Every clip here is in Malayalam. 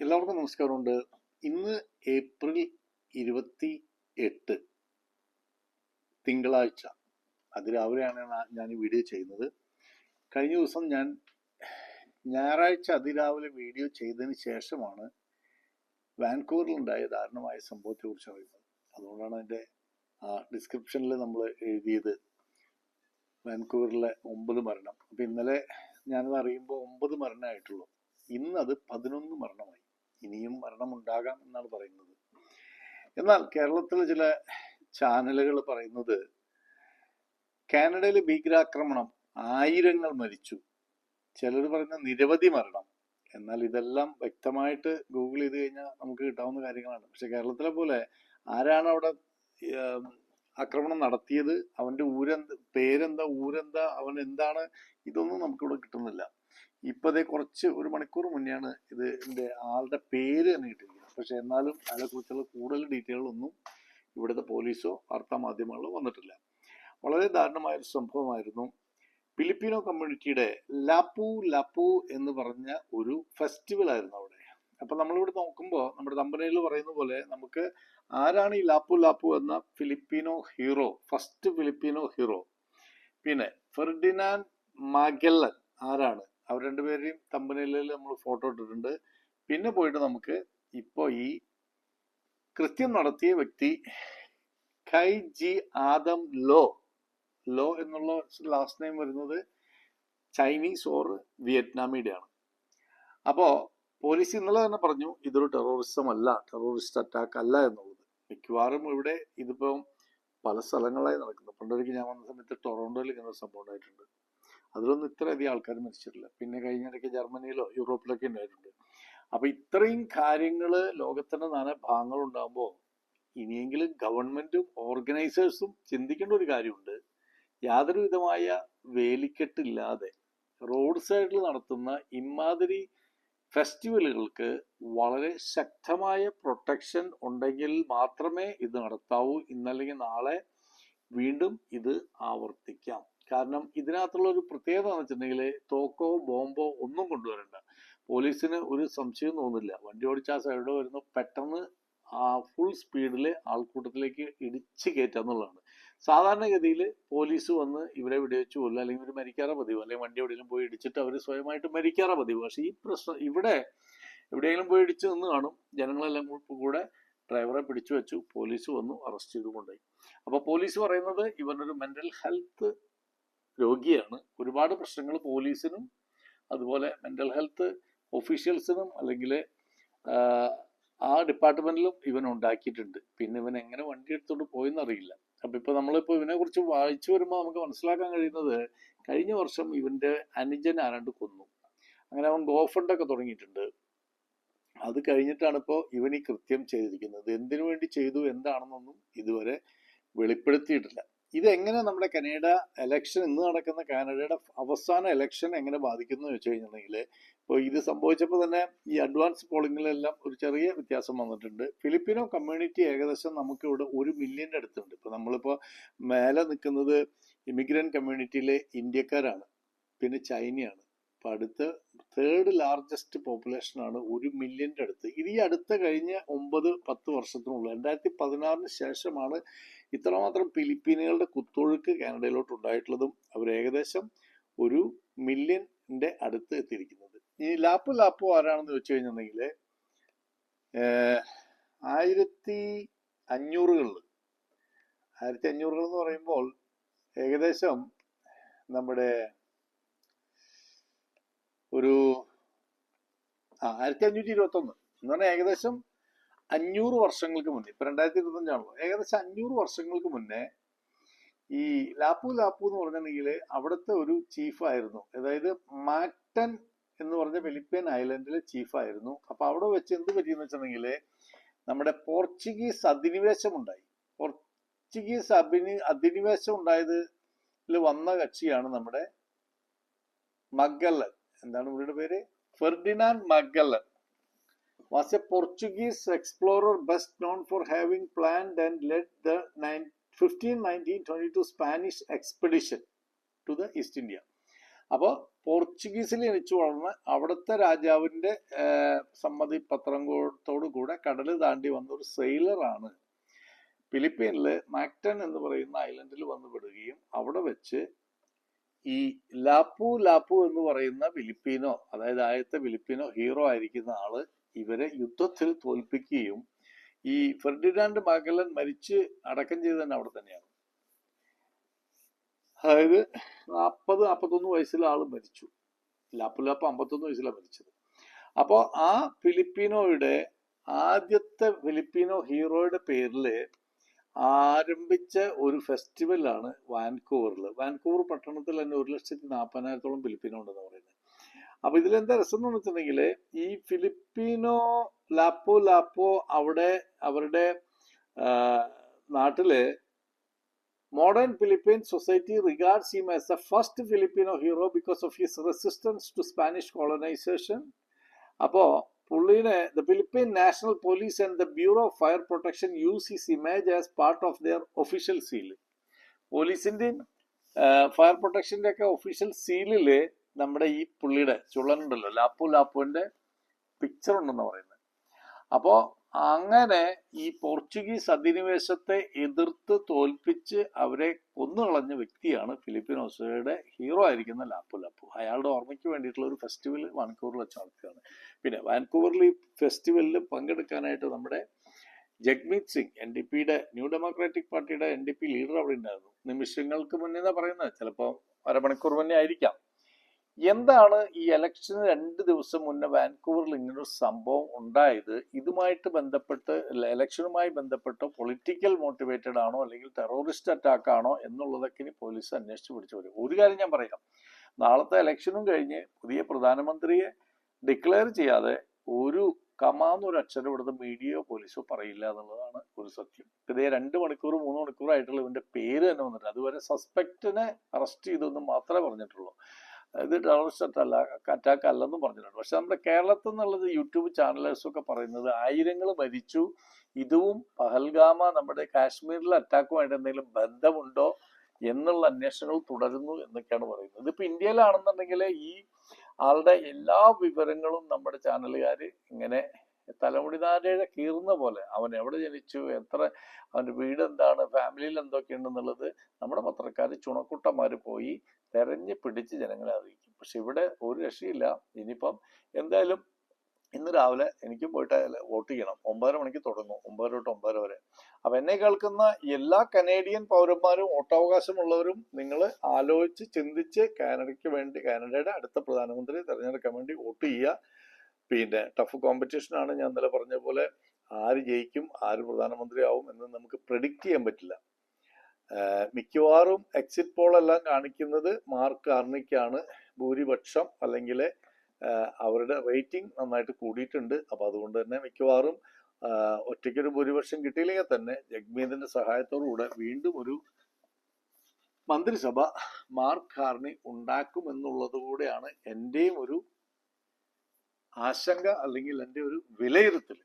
എല്ലാവർക്കും നമസ്കാരമുണ്ട്. ഇന്ന് ഏപ്രിൽ ഇരുപത്തി എട്ട് തിങ്കളാഴ്ച അതിരാവിലെയാണ് ഞാൻ ഈ വീഡിയോ ചെയ്യുന്നത്. കഴിഞ്ഞ ദിവസം ഞാൻ ഞായറാഴ്ച അതിരാവിലെ വീഡിയോ ചെയ്തതിന് ശേഷമാണ് വാൻകൂവറിലുണ്ടായ ദാരുണമായ സംഭവത്തെക്കുറിച്ച് അറിയുന്നത്. അതുകൊണ്ടാണ് ആ ഡിസ്ക്രിപ്ഷനിൽ നമ്മൾ എഴുതിയത് വാൻകൂവറിലെ ഒമ്പത് മരണം. അപ്പം ഇന്നലെ ഞാനത് അറിയുമ്പോൾ ഒമ്പത് മരണമായിട്ടുള്ളൂ. ഇന്ന് അത് പതിനൊന്ന് മരണമായി. ഇനിയും മരണം ഉണ്ടാകാം എന്നാണ് പറയുന്നത്. എന്നാൽ കേരളത്തിലെ ചില ചാനലുകൾ പറയുന്നത് കാനഡയിലെ ഭീകരാക്രമണം ആയിരങ്ങൾ മരിച്ചു. ചിലർ പറയുന്ന നിരവധി മരണം. എന്നാൽ ഇതെല്ലാം വ്യക്തമായിട്ട് ഗൂഗിൾ ചെയ്ത് കഴിഞ്ഞാൽ നമുക്ക് കിട്ടാവുന്ന കാര്യങ്ങളാണ്. പക്ഷെ കേരളത്തിലെ പോലെ ആരാണ് അവിടെ ആക്രമണം നടത്തിയത്? അവന്റെ ഊരെന്ത് പേരെന്താ ഊരെന്താ അവൻ എന്താണ്? ഇതൊന്നും നമുക്കിവിടെ കിട്ടുന്നില്ല. ഇപ്പൊ ദേ കുറച്ച് ഒരു മണിക്കൂർ മുന്നെയാണ് ഇത് ഇതിന്റെ ആളുടെ പേര് തന്നെ കിട്ടിയിരിക്കുന്നത്. പക്ഷെ എന്നാലും അതിനെക്കുറിച്ചുള്ള കൂടുതൽ ഡീറ്റെയിലൊന്നും ഇവിടുത്തെ പോലീസോ വാർത്താ മാധ്യമങ്ങളോ വന്നിട്ടില്ല. വളരെ ദാരുണമായ ഒരു സംഭവമായിരുന്നു ഫിലിപ്പീനോ കമ്മ്യൂണിറ്റിയുടെ ലാപ്പു ലാപ്പു എന്ന് പറഞ്ഞ ഒരു ഫെസ്റ്റിവൽ ആയിരുന്നു അവിടെ. അപ്പൊ നമ്മളിവിടെ നോക്കുമ്പോൾ നമ്മുടെ കമ്പനിയിൽ പറയുന്ന പോലെ നമുക്ക് ആരാണ് ഈ ലാപ്പു ലാപ്പു എന്ന Filipino hero first Filipino hero? പിന്നെ ഫെർഡിനാൻഡ് മാഗല്ലൻ ആരാണ്? അവർ രണ്ടുപേരെയും തമ്പനയിലിൽ നമ്മൾ ഫോട്ടോ ഇട്ടിട്ടുണ്ട്. പിന്നെ പോയിട്ട് നമുക്ക് ഇപ്പോ ഈ കൃത്യം നടത്തിയ വ്യക്തി ഖൈ ജി ആദം ലോ ലോ എന്നുള്ള ലാസ്റ്റ് നെയിം വരുന്നത് ചൈനീസ് ഓർ വിയറ്റ്നാമിയുടെ ആണ്. അപ്പോ പോലീസ് ഇന്നലെ തന്നെ പറഞ്ഞു ഇതൊരു ടെററിസം അല്ല ടെററിസ്റ്റ് അറ്റാക്ക് അല്ല എന്നുള്ളത്. മിക്കവാറും ഇവിടെ ഇതിപ്പോ പല സ്ഥലങ്ങളായി നടക്കുന്നു. പണ്ടൊരിക്കൽ ഞാൻ വന്ന സമയത്ത് ടൊറോണ്ടോയിൽ ഇങ്ങനെ സംഭവം ഉണ്ടായിട്ടുണ്ട്. അതിലൊന്നും ഇത്രയധികം ആൾക്കാർ മരിച്ചിട്ടില്ല. പിന്നെ കഴിഞ്ഞിടയ്ക്ക് ജർമ്മനിയിലോ യൂറോപ്പിലൊക്കെ ഉണ്ടായിട്ടുണ്ട്. അപ്പൊ ഇത്രയും കാര്യങ്ങൾ ലോകത്തിന്റെ നാന ഭാഗങ്ങൾ ഉണ്ടാകുമ്പോൾ ഇനിയെങ്കിലും ഗവൺമെന്റും ഓർഗനൈസേഴ്സും ചിന്തിക്കേണ്ട ഒരു കാര്യമുണ്ട്. യാതൊരു വിധമായ വേലിക്കെട്ടില്ലാതെ റോഡ് സൈഡിൽ നടത്തുന്ന ഇമാതിരി ഫെസ്റ്റിവലുകൾക്ക് വളരെ ശക്തമായ പ്രൊട്ടക്ഷൻ ഉണ്ടെങ്കിൽ മാത്രമേ ഇത് നടത്താവൂ. ഇന്നല്ലെങ്കിൽ നാളെ വീണ്ടും ഇത് ആവർത്തിക്കാം. കാരണം ഇതിനകത്തുള്ള ഒരു പ്രത്യേകത എന്ന് വെച്ചിട്ടുണ്ടെങ്കിൽ തോക്കോ ബോംബോ ഒന്നും കൊണ്ടുവരണ്ട. പോലീസിന് ഒരു സംശയം തോന്നില്ല വണ്ടി ഓടിച്ച ആ സൈഡ് വരുന്നു. പെട്ടെന്ന് ആ ഫുൾ സ്പീഡിൽ ആൾക്കൂട്ടത്തിലേക്ക് ഇടിച്ച് കയറ്റാന്നുള്ളതാണ് സാധാരണഗതിയിൽ പോലീസ് വന്ന് ഇവരെ വെടിവെച്ച് കൊല്ലുക അല്ലെങ്കിൽ ഇവർ മരിക്കാറ പതിവ്. അല്ലെങ്കിൽ വണ്ടി എവിടെയെങ്കിലും പോയി ഇടിച്ചിട്ട് അവർ സ്വയമായിട്ട് മരിക്കാറ പതിവ്. പക്ഷേ ഈ പ്രശ്നം ഇവിടെ എവിടെയെങ്കിലും പോയി ഇടിച്ച് നിന്ന് കാണും. ജനങ്ങളെല്ലാം കൂടെ ഡ്രൈവറെ പിടിച്ചു വെച്ചു. പോലീസ് വന്നു അറസ്റ്റ് ചെയ്തു കൊണ്ടുപോയി. അപ്പൊ പോലീസ് പറയുന്നത് ഇവനൊരു മെന്റൽ ഹെൽത്ത് രോഗിയാണ്. ഒരുപാട് പ്രശ്നങ്ങൾ പോലീസിനും അതുപോലെ മെന്റൽ ഹെൽത്ത് ഒഫീഷ്യൽസിനും അല്ലെങ്കിൽ ആ ഡിപ്പാർട്ട്മെന്റിലും ഇവൻ ഉണ്ടാക്കിയിട്ടുണ്ട്. പിന്നെ ഇവൻ എങ്ങനെ വണ്ടി എടുത്തുകൊണ്ട് പോയെന്ന് അറിയില്ല അപ്പൊ ഇപ്പൊ നമ്മളിപ്പോ ഇവനെ കുറിച്ച് വായിച്ചു വരുമ്പോൾ നമുക്ക് മനസ്സിലാക്കാൻ കഴിയുന്നത് കഴിഞ്ഞ വർഷം ഇവന്റെ അനുജൻ ആരാണ്ട് കൊന്നു. അങ്ങനെ അവൻ ഗോഫണ്ടൊക്കെ തുടങ്ങിയിട്ടുണ്ട്. അത് കഴിഞ്ഞിട്ടാണ് ഇപ്പോൾ ഇവൻ ഈ കൃത്യം ചെയ്തിരിക്കുന്നത്. എന്തിനു വേണ്ടി ചെയ്തു എന്താണെന്നൊന്നും ഇതുവരെ വെളിപ്പെടുത്തിയിട്ടില്ല. ഇത് എങ്ങനെ നമ്മുടെ കനേഡ എലക്ഷൻ ഇന്ന് നടക്കുന്ന കാനഡയുടെ അവസാന എലക്ഷൻ എങ്ങനെ ബാധിക്കുന്നു വെച്ച് കഴിഞ്ഞിട്ടുണ്ടെങ്കിൽ ഇപ്പോൾ ഇത് സംഭവിച്ചപ്പോൾ തന്നെ ഈ അഡ്വാൻസ് പോളിംഗിലെല്ലാം ഒരു ചെറിയ വ്യത്യാസം വന്നിട്ടുണ്ട്. ഫിലിപ്പിനോ കമ്മ്യൂണിറ്റി ഏകദേശം നമുക്ക് ഇവിടെ ഒരു മില്യന്റെ അടുത്തുണ്ട്. ഇപ്പോൾ നമ്മളിപ്പോൾ മേലെ നിൽക്കുന്നത് ഇമിഗ്രന്റ് കമ്മ്യൂണിറ്റിയിലെ ഇന്ത്യക്കാരാണ്. പിന്നെ ചൈനയാണ്. അപ്പോൾ അടുത്ത തേർഡ് ലാർജസ്റ്റ് പോപ്പുലേഷൻ ആണ് ഒരു മില്യന്റെ അടുത്ത്. ഇത് ഈ അടുത്ത കഴിഞ്ഞ ഒമ്പത് പത്ത് വർഷത്തിനുള്ളിൽ രണ്ടായിരത്തി പതിനാറിന് ശേഷമാണ് ഇത്രമാത്രം ഫിലിപ്പീനുകളുടെ കുത്തൊഴുക്ക് കാനഡയിലോട്ട് ഉണ്ടായിട്ടുള്ളതും അവർ ഏകദേശം ഒരു മില്യന്റെ അടുത്ത് എത്തിയിരിക്കുന്നത്. ഇനി ലാപ്പു ലാപ്പു ആരാണെന്ന് വെച്ച് കഴിഞ്ഞിട്ടുണ്ടെങ്കിൽ ആയിരത്തി അഞ്ഞൂറുകളിൽ ആയിരത്തി അഞ്ഞൂറുകൾ എന്ന് പറയുമ്പോൾ ഏകദേശം നമ്മുടെ ഒരു ആയിരത്തി അഞ്ഞൂറ്റി ഇരുപത്തൊന്ന് എന്ന് പറഞ്ഞാൽ ഏകദേശം അഞ്ഞൂറ് വർഷങ്ങൾക്ക് മുന്നേ ഇപ്പൊ രണ്ടായിരത്തി ഇരുപത്തഞ്ചാണല്ലോ ഏകദേശം അഞ്ഞൂറ് വർഷങ്ങൾക്ക് മുന്നേ ഈ ലാപ്പു ലാപ്പു എന്ന് പറഞ്ഞിട്ടുണ്ടെങ്കിൽ അവിടുത്തെ ഒരു ചീഫായിരുന്നു അതായത് മാറ്റൻ എന്ന് പറഞ്ഞ ഫിലിപ്പൈൻ ഐലൻഡിലെ ചീഫായിരുന്നു അപ്പൊ അവിടെ വെച്ച് എന്ത് പറ്റിയെന്ന് വെച്ചിട്ടുണ്ടെങ്കിൽ നമ്മുടെ പോർച്ചുഗീസ് അധിനിവേശം ഉണ്ടായി പോർച്ചുഗീസ് അഭിനി അധിനിവേശം ഉണ്ടായതിൽ വന്ന കക്ഷിയാണ് നമ്മുടെ മഗല്ലൻ എന്താണ് ഇവരുടെ പേര്? Ferdinand Magellan was a Portuguese explorer best known for having planned and led the 1519-22 Spanish expedition to the East India. അപ്പോൾ പോർച്ചുഗീസിൽ ജനിച്ചു വളർന്ന് അവിടുത്തെ രാജാവിന്റെ ഏഹ്, സമ്മതി പത്രത്തോടു കൂടെ കടൽ താണ്ടി വന്ന ഒരു സെയിലറാണ് ഫിലിപ്പീനിൽ മാക്ടൻ എന്ന് പറയുന്ന ഐലൻഡിൽ വന്നു പെടുകയും അവിടെ വെച്ച് ഈ ലാപ്പു ലാപ്പു എന്ന് പറയുന്ന ഫിലിപ്പീനോ അതായത് ആദ്യത്തെ ഫിലിപ്പീനോ ഹീറോ ആയിരിക്കുന്ന ആൾ ഇവരെ യുദ്ധത്തിൽ തോൽപ്പിക്കുകയും ഈ ഫെർഡിനാൻഡ് മകലൻ മരിച്ച് അടക്കം ചെയ്ത് തന്നെ അവിടെ തന്നെയാണ്. അതായത് നാൽപ്പത് നാൽപ്പത്തൊന്ന് വയസ്സിൽ ആൾ മരിച്ചു. ലാപ്പുലാപ്പ് അമ്പത്തൊന്ന് വയസ്സിലാണ് മരിച്ചത്. അപ്പോൾ ആ ഫിലിപ്പീനോയുടെ ആദ്യത്തെ ഫിലിപ്പീനോ ഹീറോയുടെ പേരിൽ ആരംഭിച്ച ഒരു ഫെസ്റ്റിവലാണ് വാൻകൂവറിൽ വാൻകൂവർ പട്ടണത്തിൽ തന്നെ ഒരു ലക്ഷത്തി നാൽപ്പതിനായിരത്തോളം ഫിലിപ്പീനോ ഉണ്ടെന്ന് പറയുന്നത്. അപ്പൊ ഇതിലെന്താ രസം എന്ന് വെച്ചിട്ടുണ്ടെങ്കിൽ ഈ ഫിലിപ്പീനോ ലാപ്പോ ലാപ്പോ അവിടെ അവരുടെ നാട്ടിൽ modern Philippine society regards him as a first Filipino hero because of his resistance to Spanish colonisation അപ്പോ പുള്ളിനെ the Philippine National Police and the Bureau of Fire Protection use his image as part of their official seal പോലീസിന്റെയും ഫയർ പ്രൊട്ടക്ഷന്റെ ഒക്കെ ഒഫീഷ്യൽ സീലിൽ നമ്മുടെ ഈ പുള്ളിയുടെ ചുള്ളനുണ്ടല്ലോ ലാപ്പു ലാപ്പുവിന്റെ പിക്ചർ ഉണ്ടെന്ന് പറയുന്നത് അപ്പോ അങ്ങനെ ഈ പോർച്ചുഗീസ് അധിനിവേശത്തെ എതിർത്ത് തോൽപ്പിച്ച് അവരെ കൊന്നുകളഞ്ഞ വ്യക്തിയാണ് ഫിലിപ്പിനോസയുടെ ഹീറോ ആയിരിക്കുന്ന ലാപ്പു ലാപ്പു. അയാളുടെ ഓർമ്മയ്ക്ക് വേണ്ടിയിട്ടുള്ള ഒരു ഫെസ്റ്റിവൽ വാൻകൂവറിൽ വെച്ച് നടക്കുകയാണ് പിന്നെ വാൻകൂവറിൽ ഈ ഫെസ്റ്റിവലിൽ പങ്കെടുക്കാനായിട്ട് നമ്മുടെ ജഗ്മീത് സിംഗ് എൻ ഡി പിയുടെ ന്യൂ ഡെമോക്രാറ്റിക് പാർട്ടിയുടെ എൻ ഡി പി ലീഡർ അവിടെ ഉണ്ടായിരുന്നു. നിമിഷങ്ങൾക്ക് മുന്നേ എന്നാ പറയുന്നത് ചിലപ്പോൾ അരമണിക്കൂർ മുന്നേ ആയിരിക്കാം. എന്താണ് ഈ ഇലക്ഷന് രണ്ട് ദിവസം മുന്നേ വാൻകൂവറിൽ ഇങ്ങനൊരു സംഭവം ഉണ്ടായത്? ഇതുമായിട്ട് ബന്ധപ്പെട്ട് ഇലക്ഷനുമായി ബന്ധപ്പെട്ട് പൊളിറ്റിക്കൽ മോട്ടിവേറ്റഡ് ആണോ അല്ലെങ്കിൽ ടെററിസ്റ്റ് അറ്റാക്ക് ആണോ എന്നുള്ളതൊക്കെ ഇനി പോലീസ് അന്വേഷിച്ച് പിടിച്ചു വരും. ഒരു കാര്യം ഞാൻ പറയാം. നാളത്തെ ഇലക്ഷനും കഴിഞ്ഞ് പുതിയ പ്രധാനമന്ത്രിയെ ഡിക്ലെയർ ചെയ്യാതെ ഒരു കമാന്നൊരു അക്ഷരം ഇവിടുത്തെ മീഡിയയോ പോലീസോ പറയില്ല എന്നുള്ളതാണ് ഒരു സത്യം. ഇതേ രണ്ട് മണിക്കൂർ മൂന്ന് മണിക്കൂറായിട്ടുള്ള ഇവന്റെ പേര് തന്നെ വന്നിട്ട് അതുവരെ സസ്പെക്റ്റിനെ അറസ്റ്റ് ചെയ്തെന്ന് മാത്രമേ പറഞ്ഞിട്ടുള്ളൂ. ഇത് ടെററിസ്റ്റ് അല്ല അറ്റാക്ക് അല്ലെന്നും പറഞ്ഞിട്ടുണ്ട്. പക്ഷെ നമ്മുടെ കേരളത്തിൽ നിന്നുള്ളത് യൂട്യൂബ് ചാനലേഴ്സും ഒക്കെ പറയുന്നത് ആയിരങ്ങൾ മരിച്ചു. ഇതും പഹൽഗാമ നമ്മുടെ കാശ്മീരിലെ അറ്റാക്കുമായിട്ട് എന്തെങ്കിലും ബന്ധമുണ്ടോ എന്നുള്ള അന്വേഷണങ്ങൾ തുടരുന്നു എന്നൊക്കെയാണ് പറയുന്നത്. ഇതിപ്പോ ഇന്ത്യയിലാണെന്നുണ്ടെങ്കിൽ ഈ ആളുടെ എല്ലാ വിവരങ്ങളും നമ്മുടെ ചാനലുകാർ ഇങ്ങനെ തലമുടിനാരയുടെ കീറുന്ന പോലെ. അവൻ എവിടെ ജനിച്ചു? എത്ര? അവന്റെ വീട് എന്താണ്? ഫാമിലിയിൽ എന്തൊക്കെയുണ്ടെന്നുള്ളത് നമ്മുടെ പത്രക്കാർ ചുണക്കുട്ടന്മാർ പോയി തെരഞ്ഞു പിടിച്ച് ജനങ്ങളെ അറിയിക്കും. പക്ഷെ ഇവിടെ ഒരു രക്ഷയില്ല. ഇനിയിപ്പം എന്തായാലും ഇന്ന് രാവിലെ എനിക്കും പോയിട്ട് വോട്ട് ചെയ്യണം. ഒമ്പതര മണിക്ക് തുടങ്ങും. ഒമ്പതര തൊട്ട് ഒമ്പതര വരെ. അപ്പൊ എന്നെ കേൾക്കുന്ന എല്ലാ കനേഡിയൻ പൗരന്മാരും വോട്ടവകാശമുള്ളവരും നിങ്ങൾ ആലോചിച്ച് ചിന്തിച്ച് കാനഡയ്ക്ക് വേണ്ടി കാനഡയുടെ അടുത്ത പ്രധാനമന്ത്രി തെരഞ്ഞെടുക്കാൻ വേണ്ടി വോട്ട് ചെയ്യുക. പിന്നെ ടഫ് കോമ്പറ്റീഷൻ ആണ് ഞാൻ ഇന്നലെ പറഞ്ഞ പോലെ ആര് ജയിക്കും ആര് പ്രധാനമന്ത്രിയാവും എന്ന് നമുക്ക് പ്രെഡിക്റ്റ് ചെയ്യാൻ പറ്റില്ല. മിക്കവാറും എക്സിറ്റ് പോൾ എല്ലാം കാണിക്കുന്നത് മാർക്ക് കാർണിക്കാണ്. ഭൂരിപക്ഷം അല്ലെങ്കിൽ അവരുടെ റേറ്റിംഗ് നന്നായിട്ട് കൂടിയിട്ടുണ്ട്. അപ്പൊ അതുകൊണ്ട് തന്നെ മിക്കവാറും ഒറ്റയ്ക്കൊരു ഭൂരിപക്ഷം കിട്ടിയില്ലെങ്കിൽ തന്നെ ജഗ്മീതിന്റെ സഹായത്തോടുകൂടെ വീണ്ടും ഒരു മന്ത്രിസഭ മാർക്ക് കാർണി ഉണ്ടാക്കുമെന്നുള്ളത് കൂടെയാണ് എന്റെയും ഒരു ആശങ്ക അല്ലെങ്കിൽ എന്റെ ഒരു വിലയിരുത്തൽ.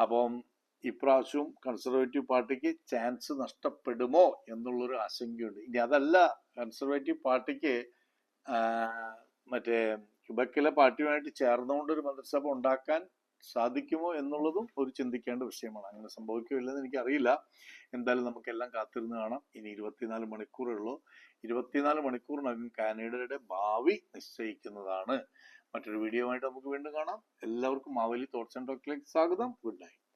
അപ്പം ഇപ്രാവശ്യവും കൺസർവേറ്റീവ് പാർട്ടിക്ക് ചാൻസ് നഷ്ടപ്പെടുമോ എന്നുള്ളൊരു ആശങ്കയുണ്ട്. ഇനി അതല്ല കൺസർവേറ്റീവ് പാർട്ടിക്ക് മറ്റേ ക്യുബക്കിലെ പാർട്ടിയുമായിട്ട് ചേർന്നുകൊണ്ട് ഒരു മന്ത്രിസഭ ഉണ്ടാക്കാൻ സാധിക്കുമോ എന്നുള്ളതും ഒരു ചിന്തിക്കേണ്ട വിഷയമാണ്. അങ്ങനെ സംഭവിക്കുമോ ഇല്ലെന്ന് എനിക്കറിയില്ല. എന്തായാലും നമുക്കെല്ലാം കാത്തിരുന്ന് കാണാം. ഇനി ഇരുപത്തിനാല് മണിക്കൂറേ ഉള്ളൂ. ഇരുപത്തിനാല് മണിക്കൂറിനകം കാനഡയുടെ ഭാവി നിശ്ചയിക്കുന്നതാണ്. മറ്റൊരു വീഡിയോ ആയിട്ട് നമുക്ക് വീണ്ടും കാണാം. എല്ലാവർക്കും മാവേലി തോട്ട്സ് ആൻഡ് ടോക്കിലേക്ക് സ്വാഗതം. Good night.